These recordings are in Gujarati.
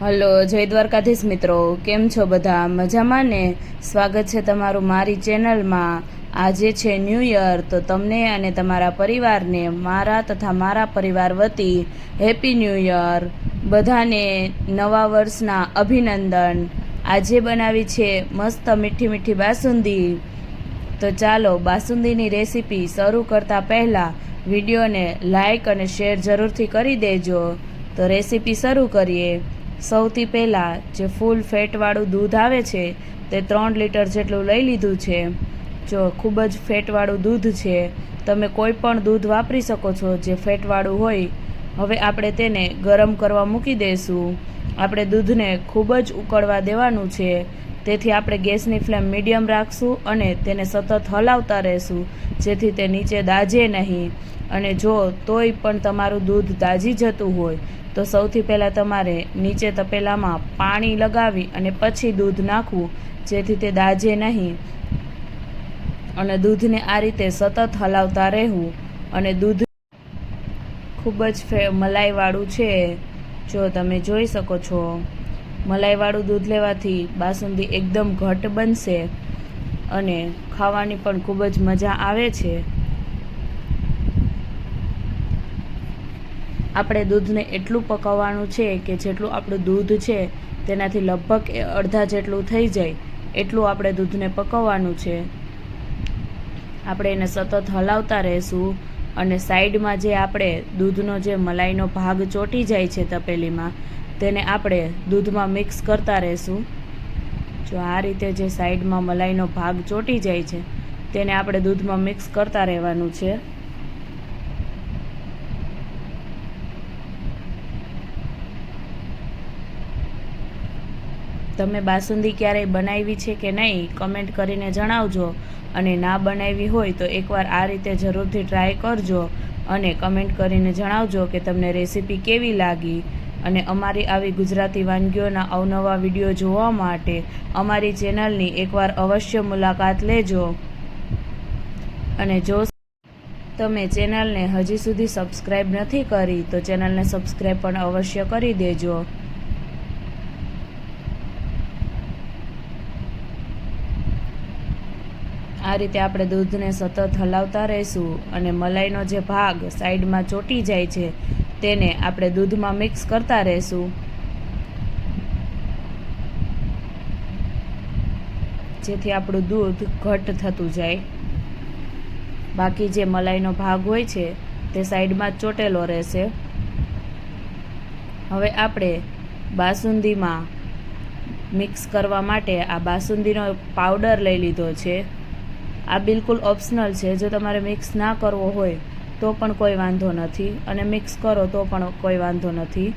હલો, જય દ્વારકાધીશ મિત્રો. કેમ છો બધા? મજામાં ને? સ્વાગત છે તમારું મારી ચેનલમાં. આજે છે ન્યૂ યર, તો તમને અને તમારા પરિવારને, મારા તથા મારા પરિવાર વતી હેપી ન્યૂ યર. બધાને નવા વર્ષના અભિનંદન. આજે બનાવી છે મસ્ત મીઠી મીઠી બાસુંદી. તો ચાલો, બાસુંદીની રેસીપી શરૂ કરતા પહેલાં વિડીયોને લાઇક અને શેર જરૂરથી કરી દેજો. તો રેસીપી શરૂ કરીએ. સૌથી પહેલાં જે ફૂલ ફેટવાળું દૂધ આવે છે, તે ત્રણ લીટર જેટલું લઈ લીધું છે. જો ખૂબ જ ફેટવાળું દૂધ છે, તમે કોઈ પણ દૂધ વાપરી શકો છો જે ફેટવાળું હોય. હવે આપણે તેને ગરમ કરવા મૂકી દઈશું આપણે દૂધને ખૂબ જ ઉકળવા દેવાનું છે. તેથી આપણે ગેસની ફ્લેમ મીડિયમ રાખશું અને તેને સતત હલાવતા રહેશું. જેથી તે નીચે દાજે નહીં. અને જો તોય પણ તમારું દૂધ દાજી જતું હોય, તો સૌથી પહેલાં તમારે નીચે તપેલામાં પાણી લગાવી અને પછી દૂધ નાખવું, જેથી તે દાજે નહીં. અને દૂધને આ રીતે સતત હલાવતા રહેવું. અને દૂધ ખૂબ જ મલાઈવાળું છે. જો તમે જોઈ શકો છો, મલાઈવાળું દૂધ લેવાથી બાસુંદી એકદમ ઘટ બનશે. અને ખાવાની પણ ખૂબ જ મજા આવે છે. આપણે દૂધને એટલું પકાવવાનું છે કે જેટલું આપણું દૂધ છે, તેનાથી લગભગ અડધા જેટલું થઈ જાય, એટલું આપણે દૂધને પકવવાનું છે. આપણે એને સતત હલાવતા રહેશું અને સાઈડમાં જે આપણે દૂધનો જે મલાઈનો ભાગ ચોંટી જાય છે તપેલીમાં, તેને આપણે દૂધમાં મિક્સ કરતા રહેશું. જો આ રીતે જે સાઈડમાં મલાઈનો ભાગ ચોંટી જાય છે, તેને આપણે દૂધમાં મિક્સ કરતા રહેવાનું છે. તમે બાસુંદી ક્યારેય બનાવી છે કે નહીં કમેન્ટ કરીને જણાવજો. અને ના બનાવી હોય તો એકવાર આ રીતે જરૂરથી ટ્રાય કરજો અને કમેન્ટ કરીને જણાવજો કે તમને રેસીપી કેવી લાગી. અને અમારી આવી ગુજરાતી વાનગીઓના અવનવા વીડિયો જોવા માટે અમારી ચેનલની એકવાર અવશ્ય મુલાકાત લેજો. અને જો તમે ચેનલને હજી સુધી સબસ્ક્રાઈબ નથી કરી, તો ચેનલને સબસ્ક્રાઈબ પણ અવશ્ય કરી દેજો. આ રીતે આપણે દૂધને સતત હલાવતા રહીશું અને મલાઈનો જે ભાગ સાઈડમાં ચોંટી જાય છે તેને આપણે દૂધમાં મિક્સ કરતા રહેશું. જેથી આપણું દૂધ ઘટ થતું જાય. બાકી જે મલાઈનો ભાગ હોય છે, તે સાઈડમાં ચોટેલો રહેશે. હવે આપણે બાસુંદીમાં મિક્સ કરવા માટે આ બાસુંદીનો પાવડર લઈ લીધો છે. આ બિલકુલ ઓપ્શનલ છે. જો તમારે મિક્સ ના કરવો હોય તો પણ કોઈ વાંધો નથી. અને મિક્સ કરો તો પણ કોઈ વાંધો નથી.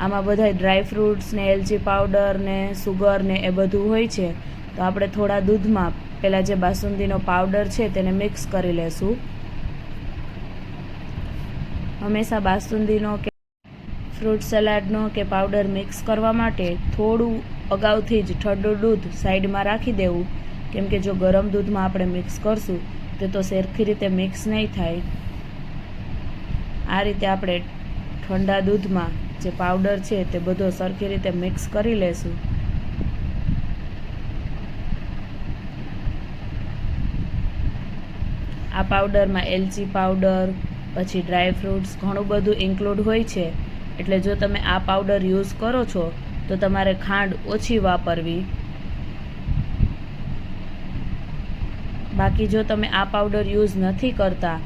આમાં બધા ડ્રાય ફ્રૂટ્સ ને એલચી પાવડર ને સુગર ને એ બધું હોય છે. તો આપણે થોડા દૂધમાં પહેલાં જે બાસુંદીનો પાવડર છે તેને મિક્સ કરી લેશું. હંમેશા બાસુંદીનો કે ફ્રૂટ સલાડનો કે પાવડર મિક્સ કરવા માટે થોડું અગાઉથી જ ઠંડુ દૂધ સાઈડમાં રાખી દેવું. કેમ કે જો ગરમ દૂધમાં આપણે મિક્સ કરશું, તે તો સરખી રીતે મિક્સ નહીં થાય. આ રીતે આપણે ઠંડા દૂધમાં જે પાવડર છે તે બધો સરખી રીતે મિક્સ કરી લેશું. આ પાવડરમાં એલચી પાવડર પછી ડ્રાય ફ્રૂટ્સ ઘણું બધું ઇન્ક્લુડ હોય છે. એટલે જો તમે આ પાવડર યુઝ કરો છો, તો તમારે ખાંડ ઓછી વાપરવી. બાકી જો તમે આ પાવડર યુઝ નથી કરતા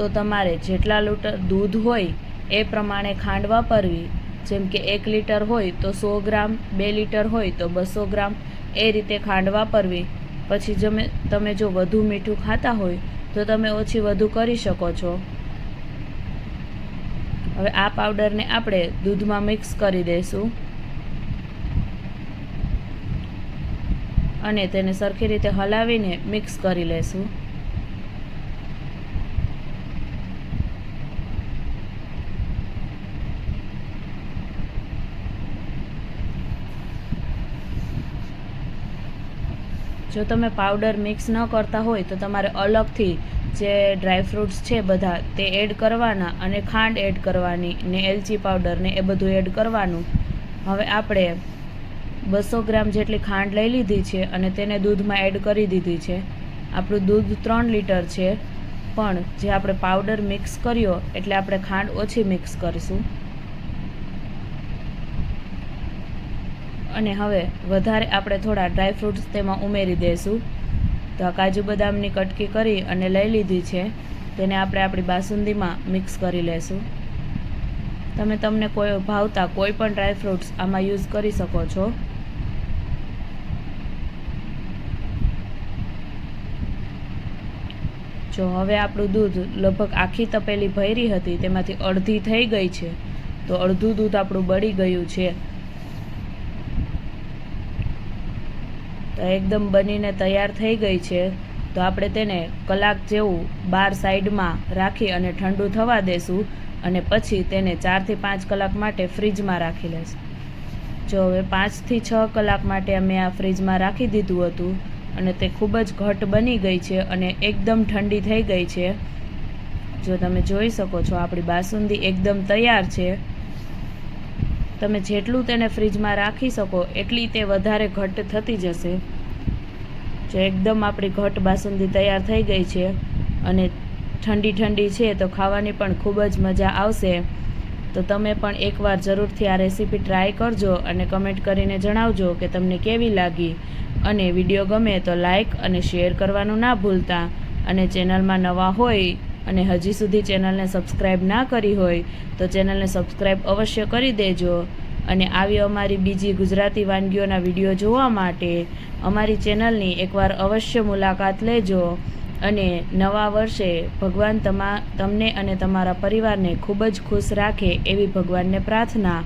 તો તમારે જેટલા લીટર દૂધ હોય એ પ્રમાણે ખાંડ વાપરવી. જેમ કે એક લીટર હોય તો સો ગ્રામ, બે લીટર હોય તો બસો ગ્રામ એ રીતે ખાંડ વાપરવી. પછી જમે, તમે જો વધુ મીઠું ખાતા હોય તો તમે ઓછી વધુ કરી શકો છો. હવે આ પાવડરને આપણે દૂધમાં મિક્સ કરી દઈશું. અને તેને સરખી રીતે હલાવીને મિક્સ કરી લેશું જો તમે પાવડર મિક્સ ન કરતા હોય તો તમારે અલગથી જે ડ્રાયફ્રૂટ્સ છે બધા તે એડ કરવાના અને ખાંડ એડ કરવાની ને એલચી પાવડર ને એ બધું એડ કરવાનું. હવે આપણે બસો ગ્રામ જેટલી ખાંડ લઈ લીધી છે અને તેને દૂધમાં એડ કરી દીધી છે. આપણું દૂધ ત્રણ લીટર છે. પણ જે આપણે પાવડર મિક્સ કર્યો, એટલે આપણે ખાંડ ઓછી મિક્સ કરીશું. અને હવે વધારે આપણે થોડા ડ્રાય ફ્રૂટ્સ તેમાં ઉમેરી દઈશું તો આ કાજુ બદામની કટકી કરી અને લઈ લીધી છે. તેને આપણે આપણી બાસુંદીમાં મિક્સ કરી લેશું. તમે તમને કોઈ ભાવતા કોઈ પણ ડ્રાય ફ્રૂટ્સ આમાં યુઝ કરી શકો છો. જો હવે આપણું દૂધ લગભગ આખી તપેલી ભરી હતી, તેમાંથી અડધી થઈ ગઈ છે, તો અડધું દૂધ આપણું બળી ગયું છે. એકદમ બનીને તૈયાર થઈ ગઈ છે, તો આપણે તેને કલાક જેવું બાર સાઈડમાં રાખી અને ઠંડુ થવા દેશું અને પછી તેને ચારથી પાંચ કલાક માટે ફ્રીજમાં રાખી લેશું. જો હવે પાંચથી છ કલાક માટે અમે આ ફ્રીજમાં રાખી દીધું હતું અને તે ખૂબ જ ઘટ બની ગઈ છે અને એકદમ ઠંડી થઈ ગઈ છે. જો તમે જોઈ શકો છો, આપણી બાસુંદી એકદમ તૈયાર છે. તમે જેટલું તેને ફ્રીજમાં રાખી શકો, એટલી તે વધારે ઘટ થતી જશે. જો એકદમ આપણી ઘટ બાસુંદી તૈયાર થઈ ગઈ છે અને ઠંડી ઠંડી છે તો ખાવાની પણ ખૂબ જ મજા આવશે. તો તમે પણ એકવાર જરૂરથી આ રેસીપી ટ્રાય કરજો અને કમેન્ટ કરીને જણાવજો કે તમને કેવી લાગી. અને વીડિયો ગમે તો લાઇક અને શેર કરવાનું ના ભૂલતા. અને ચેનલમાં નવા હોય અને હજી સુધી ચેનલને સબસ્ક્રાઈબ ના કરી હોય તો ચેનલને સબસ્ક્રાઈબ અવશ્ય કરી દેજો અને આવી અમારી બીજી ગુજરાતી વાનગીઓના વીડિયો જોવા માટે અમારી ચેનલની એકવાર અવશ્ય મુલાકાત લેજો અને નવા વર્ષે ભગવાન તમા, તમને અને તમારા પરિવારને ખૂબ જ ખુશ રાખે એવી ભગવાનને પ્રાર્થના.